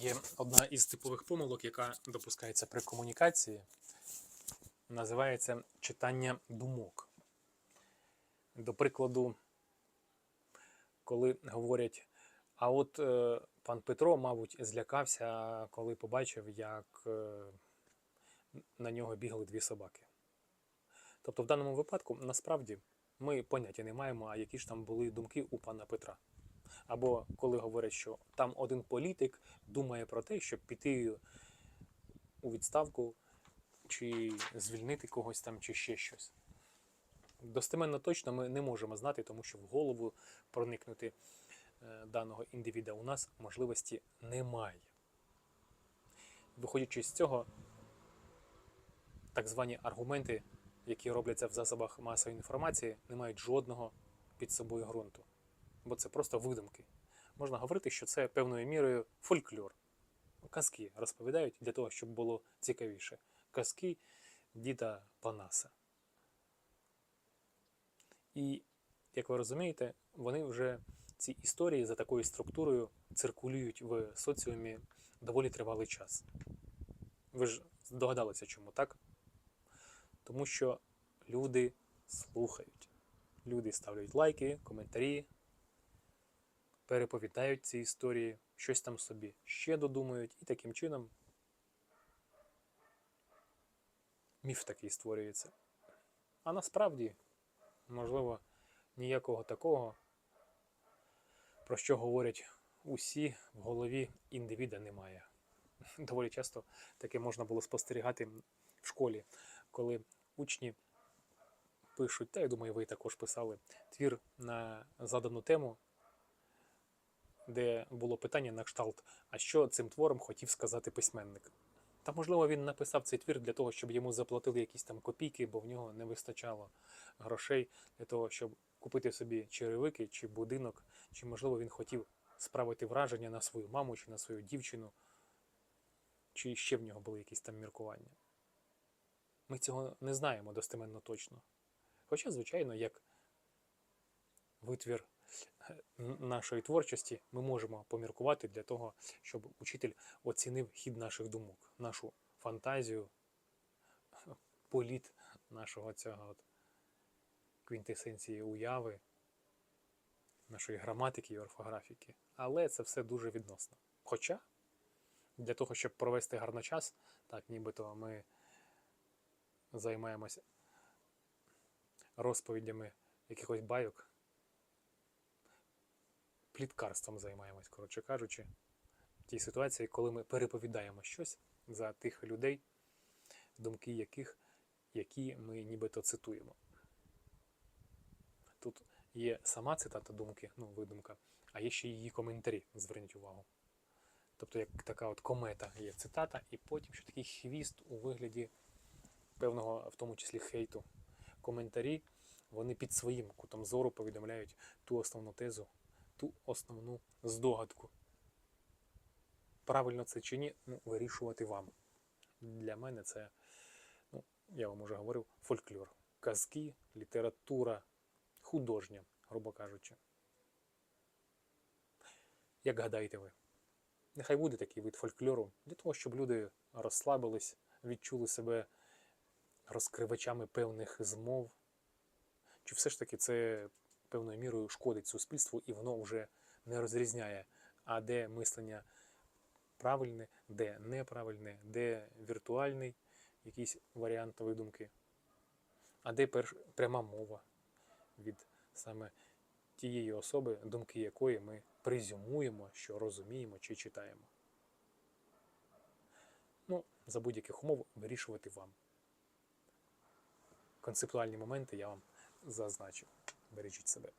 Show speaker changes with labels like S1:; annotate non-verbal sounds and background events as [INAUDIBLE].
S1: Є одна із типових помилок, яка допускається при комунікації. Називається читання думок. До прикладу, коли говорять, а от е, пан Петро, мабуть, злякався, коли побачив, як е, на нього бігали дві собаки. Тобто, в даному випадку, насправді, ми поняття не маємо, а які ж там були думки у пана Петра. Або коли говорять, що там один політик думає про те, щоб піти у відставку, чи звільнити когось там, чи ще щось. Достеменно точно ми не можемо знати, тому що в голову проникнути е, даного індивіда у нас можливості немає. Виходячи з цього, так звані аргументи, які робляться в засобах масової інформації, не мають жодного під собою ґрунту. Бо це просто видумки. Можна говорити, що це певною мірою фольклор. Казки розповідають для того, щоб було цікавіше. Казки діда Панаса. І, як ви розумієте, вони вже ці історії за такою структурою циркулюють в соціумі доволі тривалий час. Ви ж здогадалися, чому так? Тому що люди слухають. Люди ставлять лайки, коментарі, переповідають ці історії, щось там собі ще додумують, і таким чином міф такий створюється. А насправді, можливо, ніякого такого, про що говорять усі в голові індивіда немає. [LAUGHS] Доволі часто таке можна було спостерігати в школі, коли учні пишуть, та я думаю, ви також писали твір на задану тему, де було питання на кшталт, а що цим твором хотів сказати письменник. Та, можливо, він написав цей твір для того, щоб йому заплатили якісь там копійки, бо в нього не вистачало грошей для того, щоб купити собі черевики чи будинок, чи, можливо, він хотів справити враження на свою маму чи на свою дівчину, чи ще в нього були якісь там міркування. Ми цього не знаємо достеменно точно. Хоча, звичайно, як витвір нашої творчості ми можемо поміркувати для того, щоб учитель оцінив хід наших думок, нашу фантазію, [LAUGHS] політ нашого цього от квінтесенції уяви, нашої граматики і орфографіки. Але це все дуже відносно. Хоча для того, щоб провести гарно час, так нібито ми займаємося розповідями якихось байок, пліткарством займаємось, коротше кажучи, в тій ситуації, коли ми переповідаємо щось за тих людей, думки яких, які ми нібито цитуємо. Тут є сама цитата думки, ну, видумка, а є ще її коментарі, зверніть увагу. Тобто, як така от комета є цитата, і потім ще такий хвіст у вигляді певного, в тому числі, хейту. Коментарі, вони під своїм кутом зору повідомляють ту основну тезу, ту основну здогадку. Правильно це чи ні, ну, вирішувати вам. Для мене це, ну, я вам уже говорив, фольклор. Казки, література, художня, грубо кажучи. Як гадаєте ви? Нехай буде такий вид фольклору для того, щоб люди розслабились, відчули себе розкривачами певних змов. Чи все ж таки це певною мірою шкодить суспільству і воно вже не розрізняє, а де мислення правильне, де неправильне, де віртуальний якийсь варіант видумки, а де перш, пряма мова від саме тієї особи, думки якої ми презюмуємо, що розуміємо чи читаємо. Ну, за будь-яких умов вирішувати вам. Концептуальні моменти я вам зазначив. Бережіть себе.